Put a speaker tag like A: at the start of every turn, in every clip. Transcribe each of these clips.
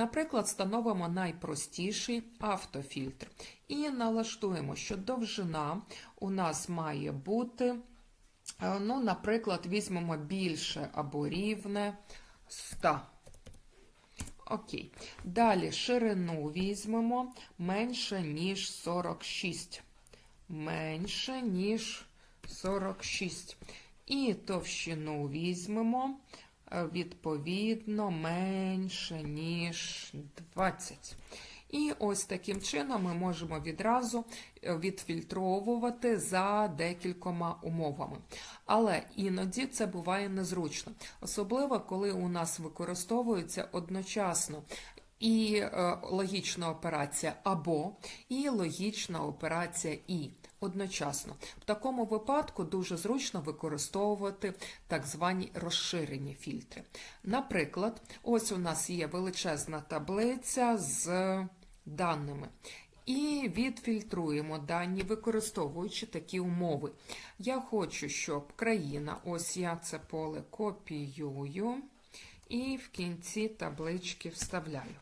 A: Наприклад, встановимо найпростіший автофільтр і налаштуємо, що довжина у нас має бути, е, ну, наприклад, візьмемо більше або рівне 100. Окей. Далі ширину візьмемо менше, ніж 46. Менше, ніж 46. І товщину візьмемо відповідно менше, ніж 20. І ось таким чином ми можемо відразу е, відфільтровувати за декількома умовами. Але іноді це буває незручно, особливо коли у нас використовується одночасно і е, логічна операція або і логічна операція і одночасно. В такому випадку дуже зручно використовувати так звані розширені фільтри. Наприклад, ось у нас є величезна таблиця з даними. І відфільтруємо дані, використовуючи такі умови. Я хочу, щоб країна, ось я це поле копіюю і в кінці таблички вставляю.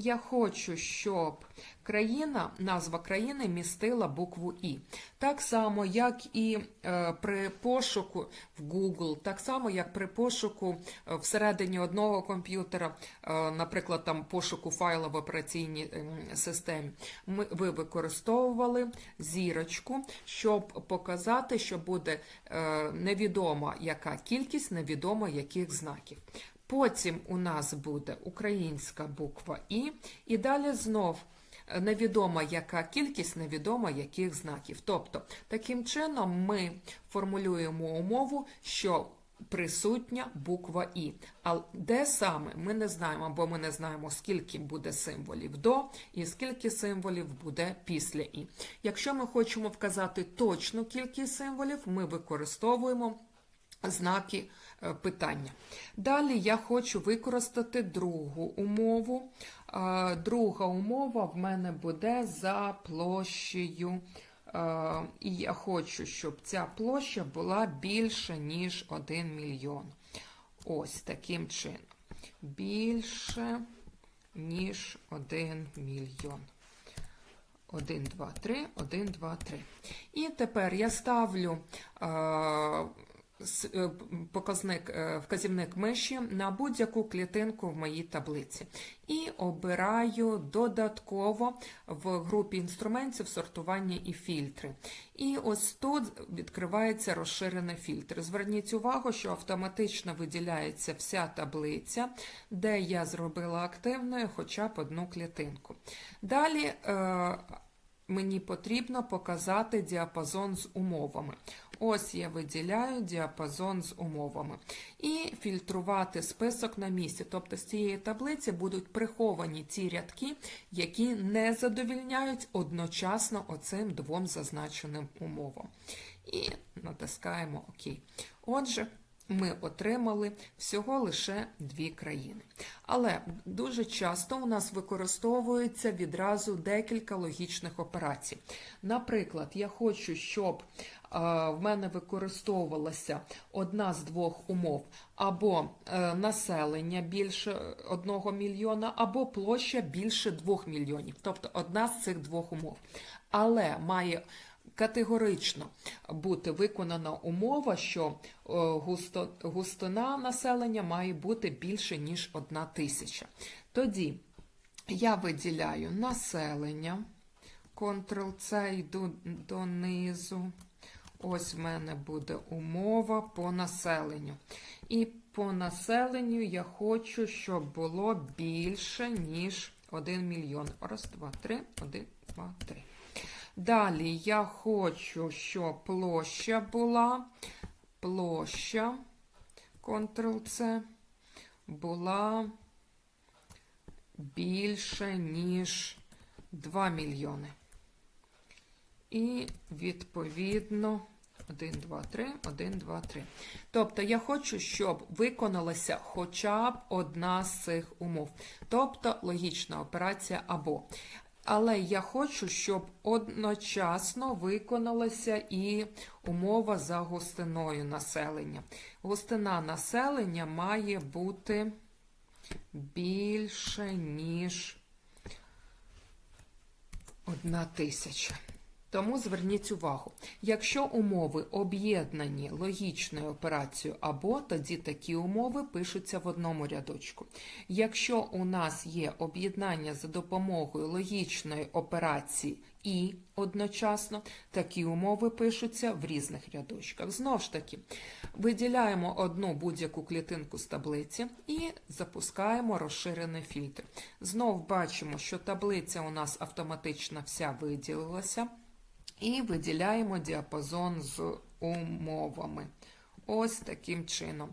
A: Я хочу, щоб країна, назва країни містила букву І. Так само, як і е, при пошуку в Google, так само, як при пошуку е, всередині одного комп'ютера, е, наприклад, там пошуку файла в операційній е, системі, ми, ви використовували зірочку, щоб показати, що буде невідома яка кількість, невідомо яких знаків. Потім у нас буде українська буква І, і далі знов невідома яка кількість, невідомо яких знаків. Тобто, таким чином ми формулюємо умову, що присутня буква І. А де саме ми не знаємо, бо ми не знаємо, скільки буде символів до і скільки символів буде після І. Якщо ми хочемо вказати точну кількість символів, ми використовуємо знаки е, питання. Далі я хочу використати другу умову. Е, Друга умова в мене буде за площею. Е, І я хочу, щоб ця площа була більше, ніж 1 мільйон. Ось таким чином. Більше, ніж 1 мільйон. 1, 2, 3, 1, 2, 3. І тепер я ставлю показник, е, вказівник миші на будь-яку клітинку в моїй таблиці. І обираю додатково в групі інструментів сортування і фільтри. І ось тут відкривається розширений фільтр. Зверніть увагу, що автоматично виділяється вся таблиця, де я зробила активною хоча б одну клітинку. Далі е, мені потрібно показати діапазон з умовами. Ось я виділяю діапазон з умовами. І фільтрувати список на місці. Тобто з цієї таблиці будуть приховані ті рядки, які не задовільняють одночасно оцим двом зазначеним умовам. І натискаємо ОК. Отже, ми отримали всього лише дві країни. Але дуже часто у нас використовується відразу декілька логічних операцій. Наприклад, я хочу, щоб е, в мене використовувалася одна з двох умов, або е, населення більше 1 мільйона, або площа більше 2 мільйонів, тобто одна з цих двох умов. Але має категорично бути виконана умова, що е, густо, густина населення має бути більше, ніж одна тисяча. Тоді я виділяю населення, Ctrl-C, йду донизу. Ось в мене буде умова по населенню. І по населенню я хочу, щоб було більше, ніж 1 мільйон. Раз, два, три, один, два, три. Далі я хочу, щоб площа була, площа, Ctrl-C, була більше, ніж 2 мільйони. І відповідно 1, 2, 3, 1, 2, 3. Тобто я хочу, щоб виконалася хоча б одна з цих умов. Тобто логічна операція або. Але я хочу, щоб одночасно виконалася і умова за гостиною населення. Гостина населення має бути більше, ніж одна тисяча. Тому зверніть увагу, якщо умови об'єднані логічною операцією або, тоді такі умови пишуться в одному рядочку. Якщо у нас є об'єднання за допомогою логічної операції і одночасно, такі умови пишуться в різних рядочках. Знову ж таки, виділяємо одну будь-яку клітинку з таблиці і запускаємо розширений фільтр. Знов бачимо, що таблиця у нас автоматично вся виділилася. І виділяємо діапазон з умовами. Ось таким чином.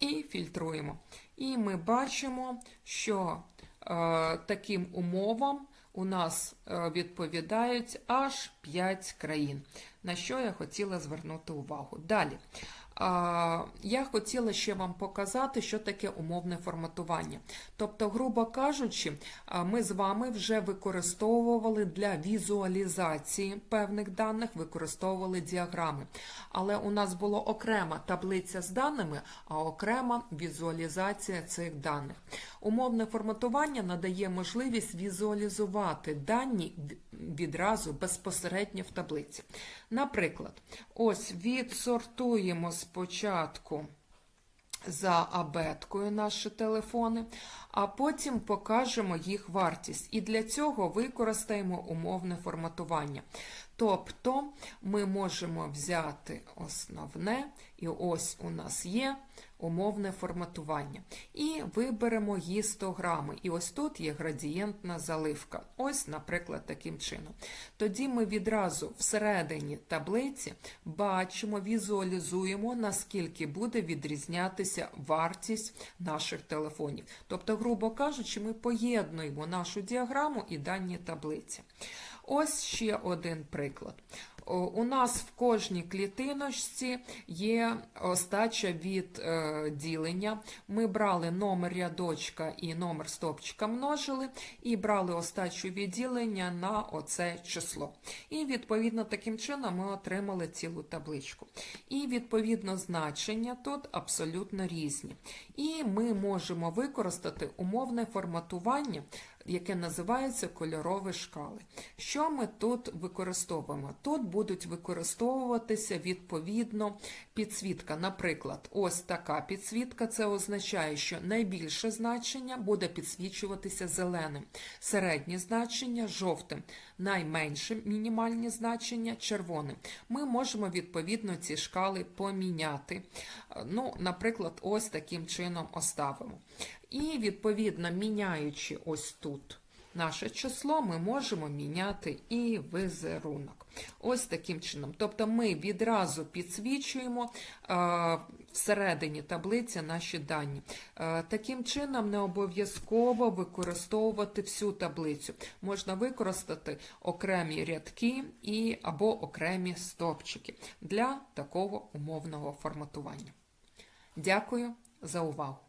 A: І фільтруємо. І ми бачимо, що е, таким умовам у нас е, відповідають аж 5 країн, на що я хотіла звернути увагу. Далі. Я хотіла ще вам показати, що таке умовне форматування. Тобто, грубо кажучи, ми з вами вже використовували для візуалізації певних даних, використовували діаграми. Але у нас була окрема таблиця з даними, а окрема візуалізація цих даних. Умовне форматування надає можливість візуалізувати дані відразу безпосередньо в таблиці. Наприклад, ось відсортуємо спочатку за абеткою наші телефони, а потім покажемо їх вартість. І для цього використаємо умовне форматування. Тобто ми можемо взяти основне, і ось у нас є умовне форматування. І виберемо гістограми. І ось тут є градієнтна заливка. Ось, наприклад, таким чином. Тоді ми відразу всередині таблиці бачимо, візуалізуємо, наскільки буде відрізнятися вартість наших телефонів. Тобто, грубо кажучи, ми поєднуємо нашу діаграму і дані таблиці. Ось ще один приклад. У нас в кожній клітиночці є остача від е, ділення. Ми брали номер рядочка і номер стопчика множили, і брали остачу від ділення на оце число. І, відповідно, таким чином ми отримали цілу табличку. І, відповідно, значення тут абсолютно різні. І ми можемо використати умовне форматування яке називається кольорові шкали. Що ми тут використовуємо? Тут будуть використовуватися відповідно підсвітка. Наприклад, ось така підсвітка це означає, що найбільше значення буде підсвічуватися зеленим, середнє значення жовтим, найменше мінімальні значення червоним. Ми можемо відповідно ці шкали поміняти. Ну, Наприклад, ось таким чином оставимо. І, відповідно, міняючи ось тут наше число, ми можемо міняти і візерунок. Ось таким чином. Тобто ми відразу підсвічуємо е, всередині таблиці наші дані. Е, таким чином, не обов'язково використовувати всю таблицю. Можна використати окремі рядки і або окремі стовпчики для такого умовного форматування. Дякую за увагу!